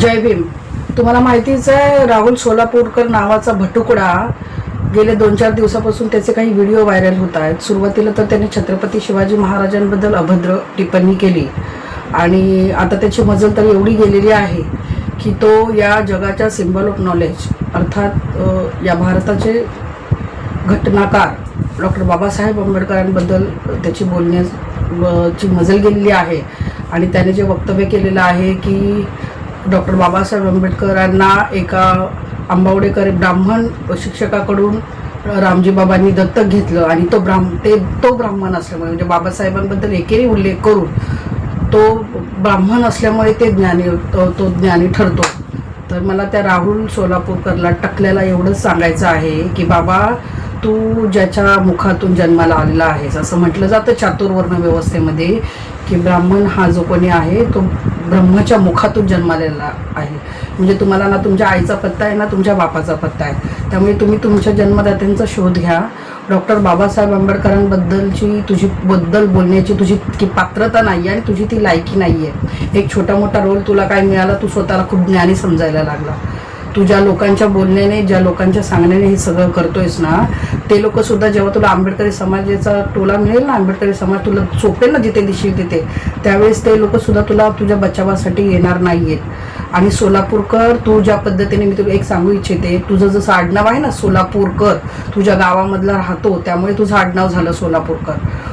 जय भीम. तुम्हाला माहितीच आहे राहुल सोलापूरकर नावाचा भटुकडा गेले दोन चार दिवसापासून त्याचे काही व्हिडिओ व्हायरल होत आहेत. सुरुवातीला तर त्याने छत्रपती शिवाजी महाराजांबद्दल अभद्र टिप्पणी केली. आणि आता त्याची मजल तर एवढी गेलेली आहे की तो या जगाच्या सिम्बल ऑफ नॉलेज अर्थात या भारताचे घटनाकार डॉक्टर बाबासाहेब आंबेडकरांबद्दल त्याची बोलण्याची मजल गेलेली आहे. आणि त्याने जे वक्तव्य केलेलं आहे की डॉक्टर बाबासाहेब आंबेडकरांना एका आंबावडेकर ब्राह्मण शिक्षकाकडून रामजी बाबांनी दत्तक घेतलं आणि तो ब्राह्म ते तो ब्राह्मण असल्यामुळे म्हणजे बाबासाहेबांबद्दल एकेरी उल्लेख करून तो ब्राह्मण असल्यामुळे ते ज्ञानी तो तो ज्ञानी ठरतो. तर मला त्या राहुल सोलापूरकरला टकल्याला एवढंच सांगायचं आहे की बाबा तू ज्याच्या मुखातून जन्माला आलेला आहेस असं म्हटलं जातं चातुर्वर्ण व्यवस्थेमध्ये की ब्राह्मण हा जो कोणी आहे तो ब्रह्माच्या मुखातून जन्मालेला आहे. म्हणजे तुम्हाला ना तुमच्या आईचा पत्ता आहे ना तुमच्या बापाचा पत्ता आहे. त्यामुळे तुम्ही तुमच्या जन्मदात्यांचा शोध घ्या. डॉक्टर बाबासाहेब आंबेडकरांबद्दलची तुझी बद्दल बोलण्याची तुझी की पात्रता नाही आहे आणि तुझी ती लायकी नाही आहे. एक छोटा मोठा रोल तुला काय मिळाला तू स्वतःला खूप ज्ञानी समजायला लागला. तू ज्या लोकांच्या बोलण्याने ज्या लोकांच्या सांगण्याने हे सगळं करतोयस ना ते लोक सुद्धा जेव्हा तुला आंबेडकरी समाजाचा टोला मिळेल ना आंबेडकरी समाज तुला चोपेल ना जिथे दिशील तिथे त्यावेळेस ते लोक सुद्धा तुला तुझ्या बचावासाठी येणार नाहीयेत. आणि सोलापूरकर तू ज्या पद्धतीने मी तुला एक सांगू इच्छिते तुझं जसं आडनाव आहे ना सोलापूरकर तुझ्या गावामधला राहतो त्यामुळे तुझं आडनाव झालं सोलापूरकर.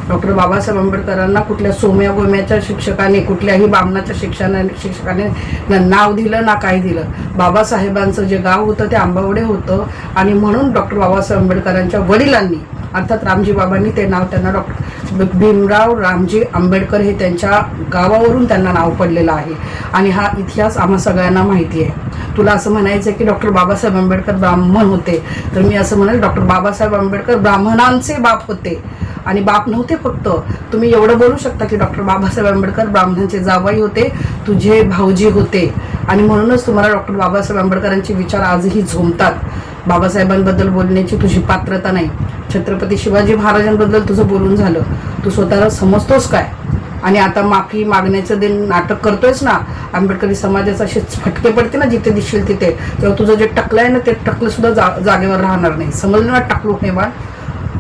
डॉक्टर बाबासाहेब आंबेडकरांना कुठल्या सोम्या गोम्याच्या शिक्षकाने कुठल्याही बामणाच्या शिक्षणाने शिक्षकाने ना नाव दिलं ना काय दिलं. बाबासाहेबांचं जे गाव होतं ते आंबावडे होतं. आणि म्हणून डॉक्टर बाबासाहेब आंबेडकरांच्या वडिलांनी अर्थात रामजी बाबांनी ते नाव त्यांना डॉक्टर भीमराव रामजी आंबेडकर हे त्यांच्या गावावरून त्यांना नाव पडलेलं आहे. आणि हा इतिहास आम्हा सगळ्यांना माहिती आहे. तुला असं म्हणायचं आहे की डॉक्टर बाबासाहेब आंबेडकर ब्राह्मण होते. तर मी असं म्हणेल डॉक्टर बाबासाहेब आंबेडकर ब्राह्मणांचे बाप होते. आणि बाप नव्हते फक्त. तुम्ही एवढं बोलू शकता की डॉक्टर बाबासाहेब आंबेडकर ब्राह्मणांचे जावाई होते तुझे भाऊजी होते. आणि म्हणूनच तुम्हाला डॉक्टर बाबासाहेब आंबेडकरांचे विचार आजही झोमतात बाबासाहेबांबद्दल बोलण्याची तुझी पात्रता नाही. छत्रपती शिवाजी महाराजांबद्दल तुझं बोलून झालं. तू स्वतःला समजतोस काय? आणि आता माफी मागण्याचं दिन नाटक करतोयस ना आंबेडकरी समाजाचे असे फटके पडते ना जिथे दिसशील तिथे तेव्हा तुझं जे टकलं आहे ना ते टकलं सुद्धा जा जागेवर राहणार नाही. समजलं ना टाकलो हे बाळ?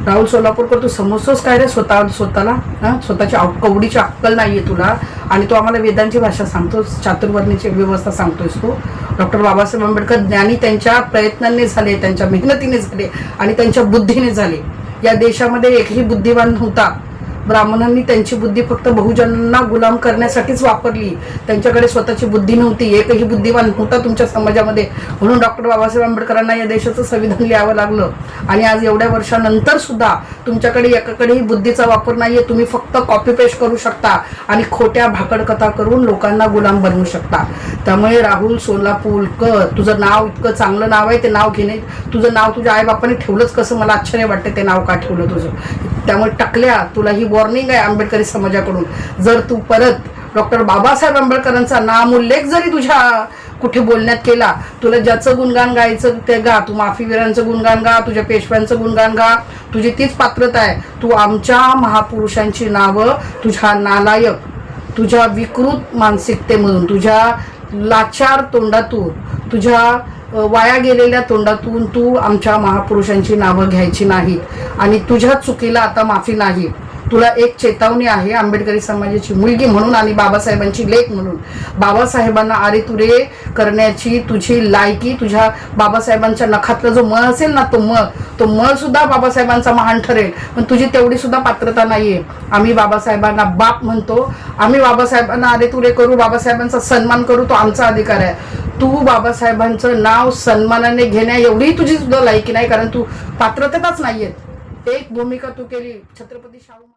राहुल सोलापूरकर तू समजतोस काय रे स्वतः स्वतःला? हां? स्वतःची अव- कवडीची अक्कल नाहीये तुला. आणि तू आम्हाला वेदांची भाषा सांगतोस चातुर्वर्णीची व्यवस्था सांगतोस तू. डॉक्टर बाबासाहेब आंबेडकर ज्ञानी त्यांच्या प्रयत्नांनी झाले त्यांच्या मेहनतीने झाले आणि त्यांच्या बुद्धीने झाले. या देशामध्ये एकही बुद्धिवान नव्हता. ब्राह्मणांनी त्यांची बुद्धी फक्त बहुजनांना गुलाम करण्यासाठीच वापरली. त्यांच्याकडे स्वतःची बुद्धी नव्हती. एकही बुद्धिमान नव्हता तुमच्या समाजामध्ये. म्हणून डॉक्टर बाबासाहेब आंबेडकरांना या देशाचं संविधान लिहावं लागलं. आणि आज एवढ्या वर्षानंतर सुद्धा तुमच्याकडे एकाकडेही बुद्धीचा वापर नाहीये. तुम्ही फक्त कॉपी पेस्ट करू शकता आणि खोट्या भाकड कथा करून लोकांना गुलाम बनवू शकता. त्यामुळे राहुल सोलापूरकर तुझं नाव इतकं चांगलं नाव आहे ते नाव घेणे तुझं नाव तुझ्या आईबापाने ठेवलंच कसं? मला आश्चर्य वाटतं ते नाव का ठेवलं तुझं? त्यामुळे टाकल्या. तुला ही वॉर्निंग आहे आंबेडकरी समाजाकडून. जर तू परत डॉक्टर बाबासाहेब आंबेडकरांचा नामोल्लेख जरी तुझ्या कुठे बोलण्यात केला तुला ज्याचं गुणगान गायचं ते गा. तू माफीवीरांचं गुणगान गा तुझ्या पेशव्यांचं गुणगान गा. तुझी तीच पात्रता आहे. तू आमच्या महापुरुषांची नावं तुझ्या नालायक तुझ्या विकृत मानसिकतेमधून तुझ्या लाचार तोंडातून तुझ्या वाया गेलेल्या तोंडातून तू आमच्या महापुरुषांची नावं घ्यायची नाहीत. आणि तुझ्या चुकीला आता माफी नाही. तुला एक चेतावणी आहे आंबेडकरी समाजाची मुलगी म्हणून आणि बाबासाहेबांची लेख म्हणून. बाबासाहेबांना आरे तुरे करण्याची तुझी लायकी तुझ्या बाबासाहेबांच्या नखातला जो मळ असेल ना तो मळ तो मळ सुद्धा बाबासाहेबांचा महान ठरेल. पण तुझी तेवढी सुद्धा पात्रता नाहीये. आम्ही बाबासाहेबांना बाप म्हणतो. आम्ही बाबासाहेबांना आरे तुरे करू बाबासाहेबांचा सन्मान करू तो आमचा अधिकार आहे. तू बाबासाहेबांचं नाव सन्मानाने घेण्या एवढी तुझी सुद्धा लायकी नाही कारण तू पात्रतेतच नाहीये एक भूमिका तू केली छत्रपती शाहू